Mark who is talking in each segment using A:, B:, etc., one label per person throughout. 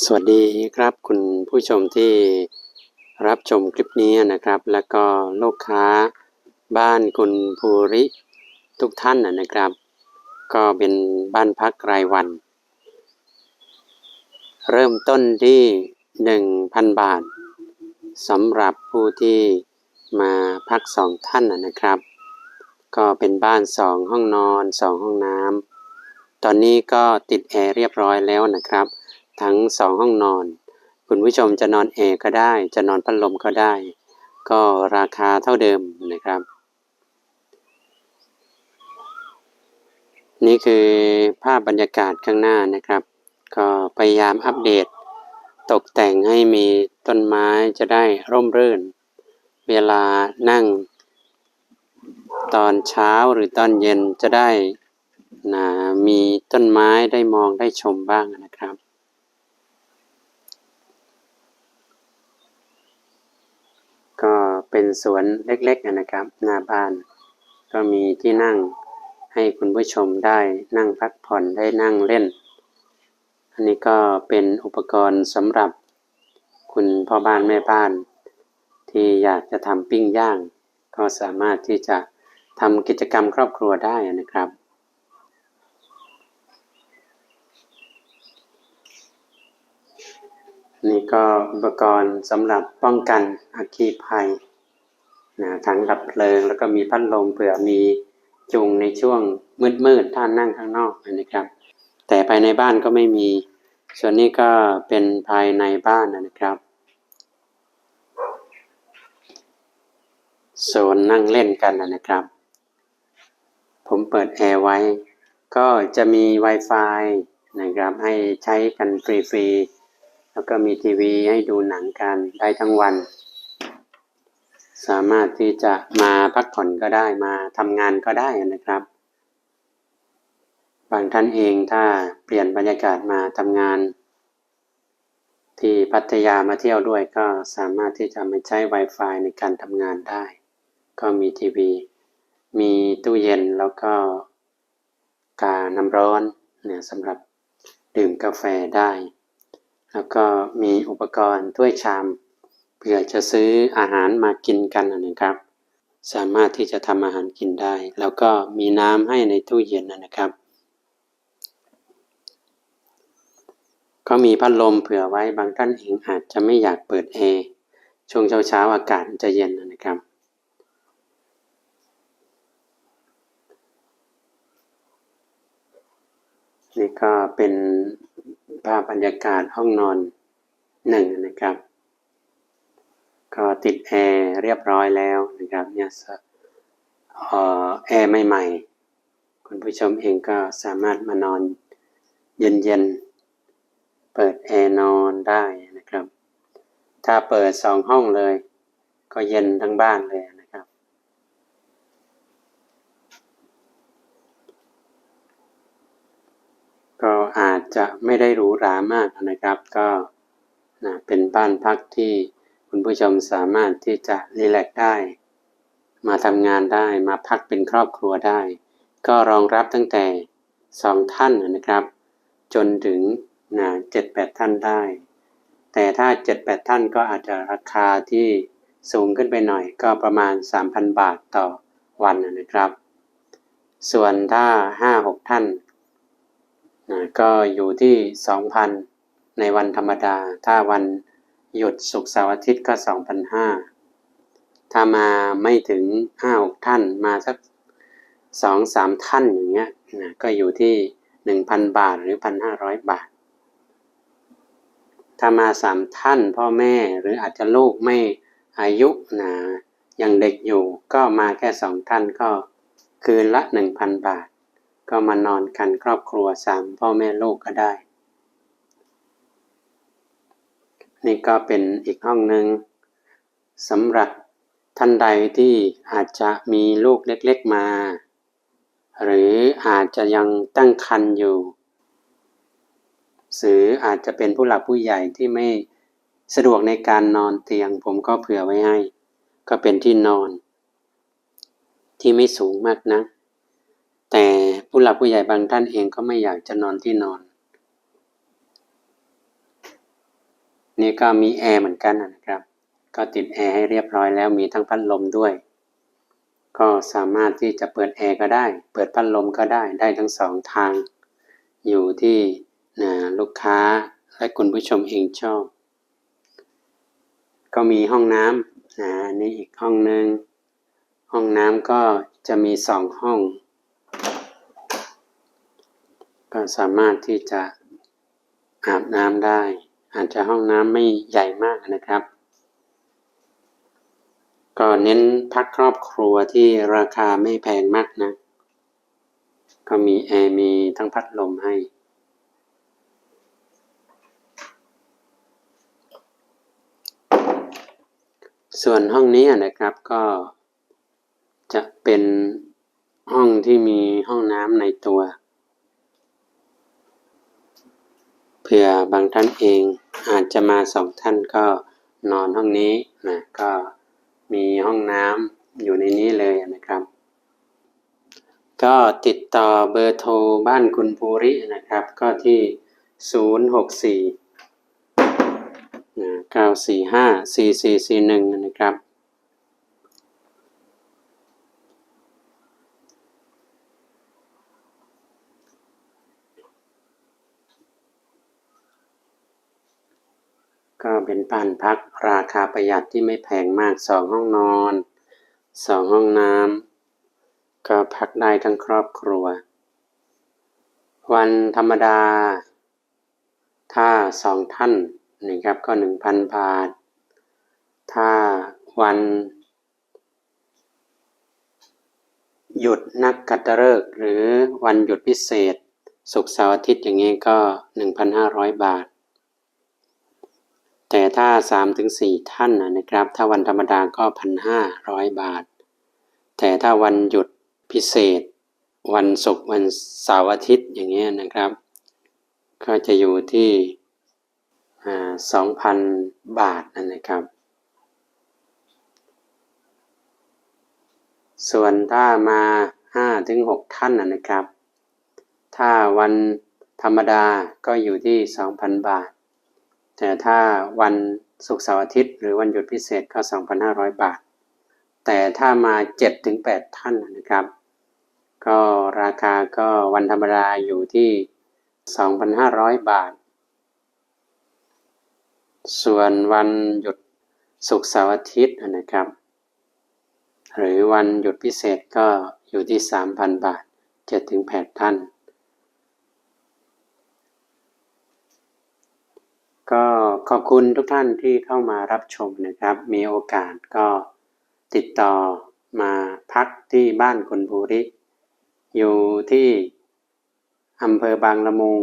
A: สวัสดีครับคุณผู้ชมที่รับชมคลิปนี้นะครับ แล้วก็ลูกค้าบ้านคุณภูริทุกท่านนะครับ ก็เป็นบ้านพักรายวัน เริ่มต้นที่ 1,000 บาทสำหรับผู้ที่มาพักสองท่านนะครับ ก็เป็นบ้านสองห้องนอนสองห้องน้ำตอนนี้ก็ติดแอร์เรียบร้อยแล้วนะครับ ทั้งสองห้องนอน คุณผู้ชมจะนอนแอร์ก็ได้ จะนอนพัดลมก็ได้ ก็ราคาเท่าเดิมนะครับ นี่คือภาพบรรยากาศข้างหน้านะครับ ก็พยายามอัปเดต ตกแต่งให้มีต้นไม้จะได้ร่มรื่น เวลานั่ง ตอนเช้าหรือตอนเย็นจะได้นะมีต้นไม้ได้มองได้ชมบ้างนะครับ ก็ เป็นสวนเล็กๆนะครับ หน้าบ้าน ก็มีที่นั่งให้คุณผู้ชมได้นั่งพักผ่อนได้นั่งเล่น อันนี้ก็เป็นอุปกรณ์สำหรับคุณพ่อบ้านแม่บ้าน ที่อยากจะทำปิ้งย่าง ก็สามารถที่จะทำกิจกรรมครอบครัวได้นะครับนี่ก็อุปกรณ์สำหรับป้องกันอัคคีภัย นะถังดับเพลิง แล้วก็มีพัดลมเผื่อมีจุงในช่วงมืดๆท่านนั่งข้างนอกนะครับ แต่ภายในบ้านก็ไม่มี ส่วนนี้ก็เป็นภายในบ้านนะครับโซนนั่งเล่นกันนะครับ ผมเปิดแอร์ไว้ ก็จะมี Wi-Fi นะครับ ให้ใช้กันฟรีๆ แล้วก็มีทีวีให้ดูหนังกันได้ทั้งวัน สามารถที่จะมาพักผ่อนก็ได้มาทำงานก็ได้นะครับ บางท่านเองถ้าเปลี่ยนบรรยากาศมาทำงาน ที่พัทยามาเที่ยวด้วยก็สามารถที่จะมาใช้ Wi-Fi ในการทำงานได้ ก็มีทีวี มีตู้เย็นแล้วก็กาน้ำร้อนเนี่ยสำหรับดื่มกาแฟได้ แล้วก็มีอุปกรณ์ถ้วยชาม เผื่อจะซื้ออาหารมากินกันนะครับ สามารถที่จะทำอาหารกินได้ แล้วก็มีน้ำให้ในตู้เย็นนะครับ ก็มีพัดลมเผื่อไว้บางท่านเองอาจจะไม่อยากเปิดแอร์ช่วงเช้าๆอากาศจะเย็นนะครับนี่ก็เป็นภาพบรรยากาศห้องนอนหนึ่งนะครับ ก็ติดแอร์เรียบร้อยแล้วนะครับเนี่ยแอร์ใหม่ๆคุณผู้ชมเองก็สามารถมานอนเย็นๆ เปิดแอร์นอนได้นะครับ ถ้าเปิดสองห้องเลย ก็เย็นทั้งบ้านเลยนะครับ ก็อาจจะไม่ได้หรูหรามากนะครับ ก็นะเป็นบ้านพักที่ คุณผู้ชมสามารถที่จะรีแลกได้ มาทำงานได้มาพักเป็นครอบครัวได้ ก็รองรับตั้งแต่สองท่านนะครับ จนถึงนะเจ็ดแปดท่านได้ แต่ถ้าเจ็ดแปดท่านก็อาจจะราคาที่สูงขึ้นไปหน่อยก็ประมาณ 3,000 บาทต่อวันนะครับ ส่วนถ้าห้าหกท่านนะก็อยู่ที่ 2,000 ในวันธรรมดา ถ้าวัน หยุดศุกเสาร์อาทิตย์ก็2,500ถ้ามาไม่ถึง5-6ท่านมาสัก2-3ท่านอย่างเงี้ยนะก็อยู่ที่1,000บาทหรือ1,500บาท ถ้ามา3ท่านพ่อแม่หรืออาจจะลูกไม่อายุนะยังเด็กอยู่ก็มาแค่2ท่านก็คืนละ1,000บาท ก็มานอนกันครอบครัว3พ่อแม่ลูกก็ได้ นี่ก็เป็นอีกห้องหนึ่งสำหรับท่านใดที่อาจจะมีลูกเล็กๆมา หรืออาจจะยังตั้งครรภ์อยู่หรืออาจจะเป็นผู้หลักผู้ใหญ่ที่ไม่สะดวกในการนอนเตียง ผมก็เผื่อไว้ให้ ก็เป็นที่นอน ที่ไม่สูงมากนะ แต่ผู้หลักผู้ใหญ่บางท่านเองก็ไม่อยากจะนอนที่นอน นี่ก็มีแอร์เหมือนกันนะครับ ก็ติดแอร์ให้เรียบร้อยแล้วมีทั้งพัดลมด้วย ก็สามารถที่จะเปิดแอร์ก็ได้ เปิดพัดลมก็ได้ได้ทั้งสองทาง อยู่ที่ลูกค้าและคุณผู้ชมเองชอบ ก็มีห้องน้ำนะนี่อีกห้องหนึ่งห้องน้ำก็จะมีสองห้อง ก็สามารถที่จะอาบน้ำได้ อาจจะห้องน้ำไม่ใหญ่มากนะครับ ก็เน้นพักครอบครัวที่ราคาไม่แพงมากนะ ก็มีแอร์มีทั้งพัดลมให้ ส่วนห้องนี้นะครับก็จะเป็นห้องที่มีห้องน้ำในตัว เผื่อบางท่านเองอาจจะมาสองท่านก็นอนห้องนี้นะก็มีห้องน้ำอยู่ในนี้เลยนะครับ ก็ติดต่อเบอร์โทรบ้านคุณภูรินะครับ ก็ที่ 064 945 4441 นะครับ ก็เป็นบ้านพักราคาประหยัดที่ไม่แพงมากสองห้องนอนสองห้องน้ำก็พักได้ทั้งครอบครัว วันธรรมดา ถ้าสองท่านนะครับก็หนึ่งพันบาท ถ้าวันหยุดนักขัตฤกษ์หรือวันหยุดพิเศษศุกร์เสาร์อาทิตย์อย่างนี้ก็ 1,500 บาท แต่ถ้า 3-4 ท่านนะครับ ถ้าวันธรรมดาก็ 1,500 บาท แต่ถ้าวันหยุดพิเศษ วันศุกร์วันเสาร์อาทิตย์อย่างเงี้ยนะครับ ก็จะอยู่ที่สองพันบาทนั่นนะครับ ส่วนถ้ามาห้าถึงหกท่านนะครับ ถ้าวันธรรมดาก็อยู่ที่สองพันบาท แต่ถ้าวันศุกร์เสาร์อาทิตย์ หรือวันหยุดพิเศษก็สองพันห้าร้อยบาท แต่ถ้ามาเจ็ดถึงท่านนะครับ ก็ราคาก็วันธรรมดาอยู่ที่สองพันห้าร้อยบาท ส่วนวันหยุดศุกร์เสาร์อาทิตย์นะครับ หรือวันหยุดพิเศษก็อยู่ที่ 3,000 บาท7ถึง8ท่าน ก็ ขอบคุณทุกท่านที่เข้ามารับชมนะครับ มีโอกาสก็ติดต่อมาพักที่บ้านคุณภูริ อยู่ที่อำเภอบางละมุง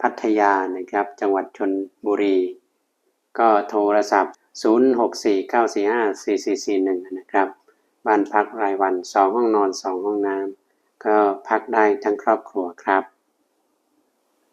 A: พัทยานะครับ จังหวัดชนบุรี ก็โทรศัพท์ 0649454441 นะครับ บ้านพักรายวัน 2 ห้องนอน 2 ห้องน้ำก็พักได้ทั้งครอบครัวครับ